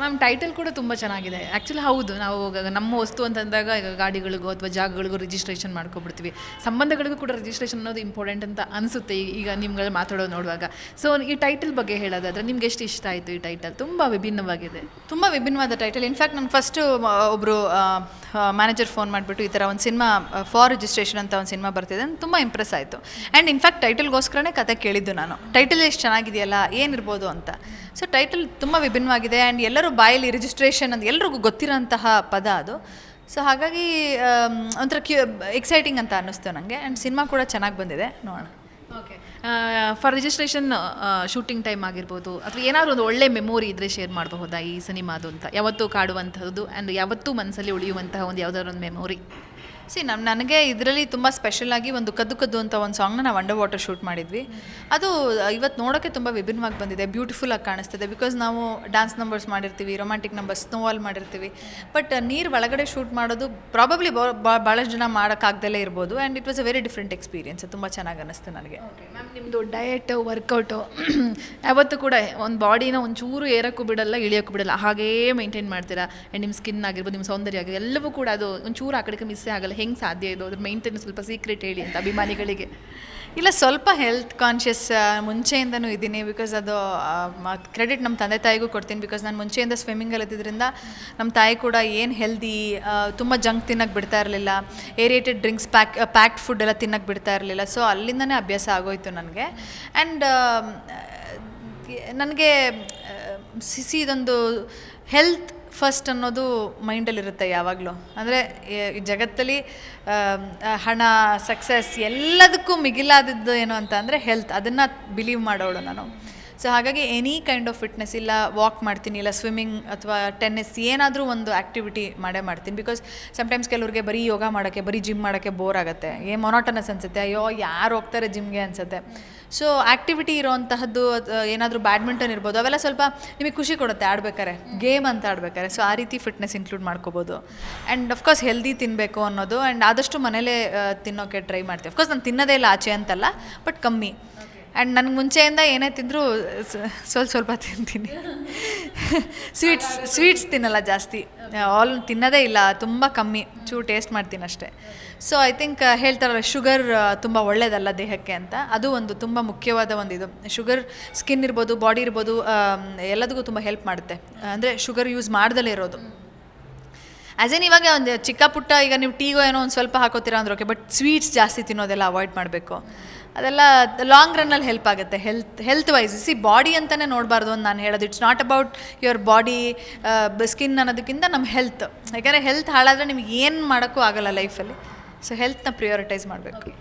Ma'am title ಕೂಡ ತುಂಬ ಚೆನ್ನಾಗಿದೆ. ಆ್ಯಕ್ಚುಲಿ ಹೌದು. ನಾವು ನಮ್ಮ ವಸ್ತು ಅಂತಂದಾಗ ಈಗ ಗಾಡಿಗಳಿಗೂ ಅಥವಾ ಜಾಗಗಳಿಗೂ ರಿಜಿಸ್ಟ್ರೇಷನ್ ಮಾಡ್ಕೊಬಿಡ್ತೀವಿ. ಸಂಬಂಧಗಳಿಗೂ ಕೂಡ ರಿಜಿಸ್ಟ್ರೇಷನ್ ಅನ್ನೋದು ಇಂಪಾರ್ಟೆಂಟ್ ಅಂತ ಅನಿಸುತ್ತೆ ಈಗ ನಿಮ್ಗಳು ಮಾತಾಡೋದು ನೋಡುವಾಗ. ಸೊ ಈ ಟೈಟಲ್ ಬಗ್ಗೆ ಹೇಳೋದಾದ್ರೆ ನಿಮ್ಗೆ ಎಷ್ಟು ಇಷ್ಟ ಆಯಿತು ಈ ಟೈಟಲ್ ತುಂಬ ವಿಭಿನ್ನವಾಗಿದೆ. ತುಂಬ ವಿಭಿನ್ನವಾದ ಟೈಟಲ್ ಇನ್ಫ್ಯಾಕ್ಟ್ ನಾನು ಫಸ್ಟು ಒಬ್ಬರು ಮ್ಯಾನೇಜರ್ ಫೋನ್ ಮಾಡಿಬಿಟ್ಟು ಈ ಥರ ಒಂದು ಸಿನಿಮಾ ಫಾರ್ ರಿಜಿಸ್ಟ್ರೇಷನ್ ಅಂತ ಒಂದು ಸಿನಿಮಾ ಬರ್ತಿದೆ. ಅಂತ ತುಂಬ ಇಂಪ್ರೆಸ್ ಆಯಿತು. ಆ್ಯಂಡ್ ಇನ್ಫ್ಯಾಕ್ಟ್ ಟೈಟಲ್ಗೋಸ್ಕರನೇ ಕತೆ ಕೇಳಿದ್ದು ನಾನು. ಟೈಟಲ್ ಎಷ್ಟು ಚೆನ್ನಾಗಿದೆಯಲ್ಲ, ಏನಿರ್ಬೋದು ಅಂತ. ಸೊ ಟೈಟಲ್ ತುಂಬ ವಿಭಿನ್ನವಾಗಿದೆ. ಆ್ಯಂಡ್ ಎಲ್ಲರೂ ಬಾಯಲ್ಲಿ ರಿಜಿಸ್ಟ್ರೇಷನ್ ಅಂತ ಎಲ್ರಿಗೂ ಗೊತ್ತಿರೋಂತಹ ಪದ ಅದು. ಸೊ ಹಾಗಾಗಿ ಒಂಥರ ಕ್ಯೂ ಎಕ್ಸೈಟಿಂಗ್ ಅಂತ ಅನ್ನಿಸ್ತು ನನಗೆ ಆ್ಯಂಡ್ ಸಿನಿಮಾ ಕೂಡ ಚೆನ್ನಾಗಿ ಬಂದಿದೆ. ನೋಡೋಣ. Okay for registration shooting time ಆಗಿರ್ಬೋದು, ಅಥವಾ ಏನಾದರೂ ಒಂದು ಒಳ್ಳೆ ಮೆಮೊರಿ ಇದ್ದರೆ ಶೇರ್ ಮಾಡಬಹುದಾ ಈ ಸಿನಿಮಾದು ಅಂತ? ಯಾವತ್ತೂ ಕಾಡುವಂಥದ್ದು ಆ್ಯಂಡ್ ಯಾವತ್ತೂ ಮನಸ್ಸಲ್ಲಿ ಉಳಿಯುವಂತಹ ಒಂದು ಯಾವುದಾದ್ರು ಒಂದು ಮೆಮೊರಿ ಸಿ ನಮ್ಮ ನನಗೆ ಇದರಲ್ಲಿ ತುಂಬ ಸ್ಪೆಷಲ್ ಆಗಿ ಒಂದು ಕದ್ದು ಕದ್ದು ಅಂತ ಒಂದು ಸಾಂಗ್ನ ನಾವು ಅಂಡರ್ ವಾಟರ್ ಶೂಟ್ ಮಾಡಿದ್ವಿ. ಅದು ಇವತ್ತು ನೋಡೋಕ್ಕೆ ತುಂಬ ವಿಭಿನ್ನವಾಗಿ ಬಂದಿದೆ ಬ್ಯೂಟಿಫುಲ್ ಆಗಿ ಕಾಣಿಸ್ತದೆ. ಬಿಕಾಸ್ ನಾವು ಡ್ಯಾನ್ಸ್ ನಂಬರ್ಸ್ ಮಾಡಿರ್ತೀವಿ ರೊಮ್ಯಾಂಟಿಕ್ ನಂಬರ್ಸ್ ಸ್ನೋವಾಲ್ ಮಾಡಿರ್ತೀವಿ. ಬಟ್ ನೀರು ಒಳಗಡೆ ಶೂಟ್ ಮಾಡೋದು ಪ್ರಾಬಬ್ಲಿ ಭಾಳಷ್ಟು ಜನ ಮಾಡೋಕ್ಕಾಗ್ದಲೇ ಇರ್ಬೋದು. And it was a very different experience ತುಂಬ ಚೆನ್ನಾಗಿ ಅನ್ನಿಸ್ತು ನನಗೆ. ಮ್ಯಾಮ್ ನಿಮ್ಮದು ಡಯಟ್ ವರ್ಕೌಟು ಯಾವತ್ತೂ ಕೂಡ ಒಂದು ಬಾಡಿನ ಒಂಚೂರು ಏರೋಕ್ಕೂ ಬಿಡಲ್ಲ, ಇಳಿಯೋಕ್ಕೂ ಬಿಡಲ್ಲ. ಹಾಗೇ ಮೇಂಟೈನ್ ಮಾಡ್ತೀರಾ. ಆ್ಯಂಡ್ ನಿಮ್ಮ ಸ್ಕಿನ್ ಆಗಿರ್ಬೋದು ನಿಮ್ಮ ಸೌಂದರ್ಯ ಆಗಿರ್ಬೋದು, ಎಲ್ಲವೂ ಕೂಡ ಅದು ಒಂಚೂರು ಆ ಕಡೆಗೆ ಮಿಸ್ಸೇ ಆಗಲ್ಲ. ಹೆಂಗೆ ಸಾಧ್ಯ ಇದು? ಅದ್ರ ಮೇಂಟೈನ್ ಸ್ವಲ್ಪ ಸೀಕ್ರೆಟ್ ಹೇಳಿ ಅಂತ ಅಭಿಮಾನಿಗಳಿಗೆ. ಇಲ್ಲ, ಸ್ವಲ್ಪ ಹೆಲ್ತ್ ಕಾನ್ಷಿಯಸ್ ಮುಂಚೆಯಿಂದನೂ ಇದ್ದೀನಿ ಬಿಕಾಸ್ ಅದು ಕ್ರೆಡಿಟ್ ನಮ್ಮ ತಂದೆ ತಾಯಿಗೂ ಕೊಡ್ತೀನಿ ಬಿಕಾಸ್ ನಾನು ಮುಂಚೆಯಿಂದ ಸ್ವಿಮ್ಮಿಂಗಲ್ಲಿ ಇದ್ದಿದ್ದರಿಂದ ನಮ್ಮ ತಾಯಿ ಕೂಡ ಏನು ಹೆಲ್ದಿ ತುಂಬ ಜಂಕ್ ತಿನ್ನಕ್ಕೆ ಬಿಡ್ತಾ ಇರಲಿಲ್ಲ. Aerated drinks pack packed food ಎಲ್ಲ ತಿನ್ನಕ್ಕೆ ಬಿಡ್ತಾ ಇರಲಿಲ್ಲ. ಸೊ ಅಲ್ಲಿಂದನೇ ಅಭ್ಯಾಸ ಆಗೋಯಿತು ನನಗೆ. ಆ್ಯಂಡ್ ನನಗೆ ಸಿಸಿ ಇದೊಂದು ಹೆಲ್ತ್ ಫಸ್ಟ್ ಅನ್ನೋದು ಮೈಂಡಲ್ಲಿರುತ್ತೆ ಯಾವಾಗಲೂ. ಅಂದರೆ ಈ ಜಗತ್ತಲ್ಲಿ ಹಣ ಸಕ್ಸಸ್ ಎಲ್ಲದಕ್ಕೂ ಮಿಗಿಲಾದದ್ದು ಏನು ಅಂತ ಅಂದರೆ ಹೆಲ್ತ್ ಅದನ್ನು ಬಿಲೀವ್ ಮಾಡೋಳು ನಾನು. ಸೊ ಹಾಗಾಗಿ ಎನಿ ಕೈಂಡ್ ಆಫ್ ಫಿಟ್ನೆಸ್ ಇಲ್ಲ ವಾಕ್ ಮಾಡ್ತೀನಿ, ಇಲ್ಲ ಸ್ವಿಮ್ಮಿಂಗ್ ಅಥವಾ ಟೆನ್ನಿಸ್ ಏನಾದರೂ ಒಂದು ಆ್ಯಕ್ಟಿವಿಟಿ ಮಾಡೇ ಮಾಡ್ತೀನಿ. ಬಿಕಾಸ್ ಸಮ್ಟೈಮ್ಸ್ ಕೆಲವ್ರಿಗೆ ಬರೀ ಯೋಗ ಮಾಡೋಕ್ಕೆ, ಬರೀ ಜಿಮ್ ಮಾಡೋಕ್ಕೆ ಬೋರ್ ಆಗುತ್ತೆ. ಏ ಮೊನೋಟನಸ್ ಅನಿಸುತ್ತೆ. ಅಯ್ಯೋ, ಯಾರು ಹೋಗ್ತಾರೆ ಜಿಮ್ಗೆ ಅನಿಸುತ್ತೆ. ಸೊ ಆ್ಯಕ್ಟಿವಿಟಿ ಇರೋವಂತಹದ್ದು ಏನಾದರೂ ಬ್ಯಾಡ್ಮಿಂಟನ್ ಇರ್ಬೋದು, ಅವೆಲ್ಲ ಸ್ವಲ್ಪ ನಿಮಗೆ ಖುಷಿ ಕೊಡುತ್ತೆ ಆಡ್ಬೇಕಾರೆ ಗೇಮ್ ಅಂತ ಆಡ್ಬೇಕಾರೆ ಸೊ ಆ ರೀತಿ ಫಿಟ್ನೆಸ್ ಇನ್ಕ್ಲೂಡ್ ಮಾಡ್ಕೋಬೋದು. ಆ್ಯಂಡ್ ಅಫ್ಕೋರ್ಸ್ ಹೆಲ್ದಿ ತಿನ್ನಬೇಕು ಅನ್ನೋದು ಆ್ಯಂಡ್ ಆದಷ್ಟು ಮನೇಲೇ ತಿನ್ನೋಕ್ಕೆ ಟ್ರೈ ಮಾಡ್ತೀವಿ. ಅಫ್ಕೋರ್ಸ್ ನಾನು ತಿನ್ನೋದೇ ಇಲ್ಲ ಆಚೆ ಅಂತಲ್ಲ ಬಟ್ ಕಮ್ಮಿ. ಆ್ಯಂಡ್ ನನಗೆ ಮುಂಚೆಯಿಂದ ಏನೇ ತಿಂದರೂ ಸ್ವಲ್ಪ ಸ್ವಲ್ಪ ತಿಂತೀನಿ. ಸ್ವೀಟ್ಸ್ ಸ್ವೀಟ್ಸ್ ತಿನ್ನಲ್ಲ ಜಾಸ್ತಿ. ಆಲ್ ತಿನ್ನೋದೇ ಇಲ್ಲ ತುಂಬ ಕಮ್ಮಿ. ಚೂ ಟೇಸ್ಟ್ ಮಾಡ್ತೀನಿ ಅಷ್ಟೇ. ಸೊ ಐ ಥಿಂಕ್ ಹೇಳ್ತಾರಲ್ಲ ಶುಗರ್ ತುಂಬ ಒಳ್ಳೆಯದಲ್ಲ ದೇಹಕ್ಕೆ ಅಂತ. ಅದು ಒಂದು ತುಂಬ ಮುಖ್ಯವಾದ ಒಂದು ಇದು. ಶುಗರ್ ಸ್ಕಿನ್ ಇರ್ಬೋದು ಬಾಡಿ ಇರ್ಬೋದು ಆಮ್, ಎಲ್ಲದಕ್ಕೂ ತುಂಬ ಹೆಲ್ಪ್ ಮಾಡುತ್ತೆ. ಅಂದರೆ ಶುಗರ್ ಯೂಸ್ ಮಾಡ್ದಲೇ ಇರೋದು. ಆ್ಯಸ್ ಏನ್ ಇವಾಗ ಒಂದು ಚಿಕ್ಕ ಪುಟ್ಟ ಈಗ ನೀವು ಟೀಗೋ ಏನೋ ಒಂದು ಸ್ವಲ್ಪ ಹಾಕೋತೀರಾ ಅಂದ್ರೆ ಓಕೆ ಬಟ್ ಸ್ವೀಟ್ಸ್ ಜಾಸ್ತಿ ತಿನ್ನೋದೆಲ್ಲ ಅವಾಯ್ಡ್ ಮಾಡಬೇಕು. ಅದೆಲ್ಲ ಲಾಂಗ್ ರನ್ನಲ್ಲಿ ಹೆಲ್ಪ್ ಆಗುತ್ತೆ health health wise see body ಅಂತಲೇ ನೋಡಬಾರ್ದು ಅಂತ ನಾನು ಹೇಳೋದು. It's not about your body skin ಅನ್ನೋದಕ್ಕಿಂತ ನಮ್ಮ ಹೆಲ್ತ್ ಯಾಕಂದರೆ ಹೆಲ್ತ್ ಹಾಳಾದರೆ ನಿಮ್ಗೆ ಏನು ಮಾಡೋಕ್ಕೂ ಆಗಲ್ಲ ಲೈಫಲ್ಲಿ ಸೊ ಹೆಲ್ತ್ನ ಪ್ರಿಯೋರಿಟೈಸ್ ಮಾಡಬೇಕು.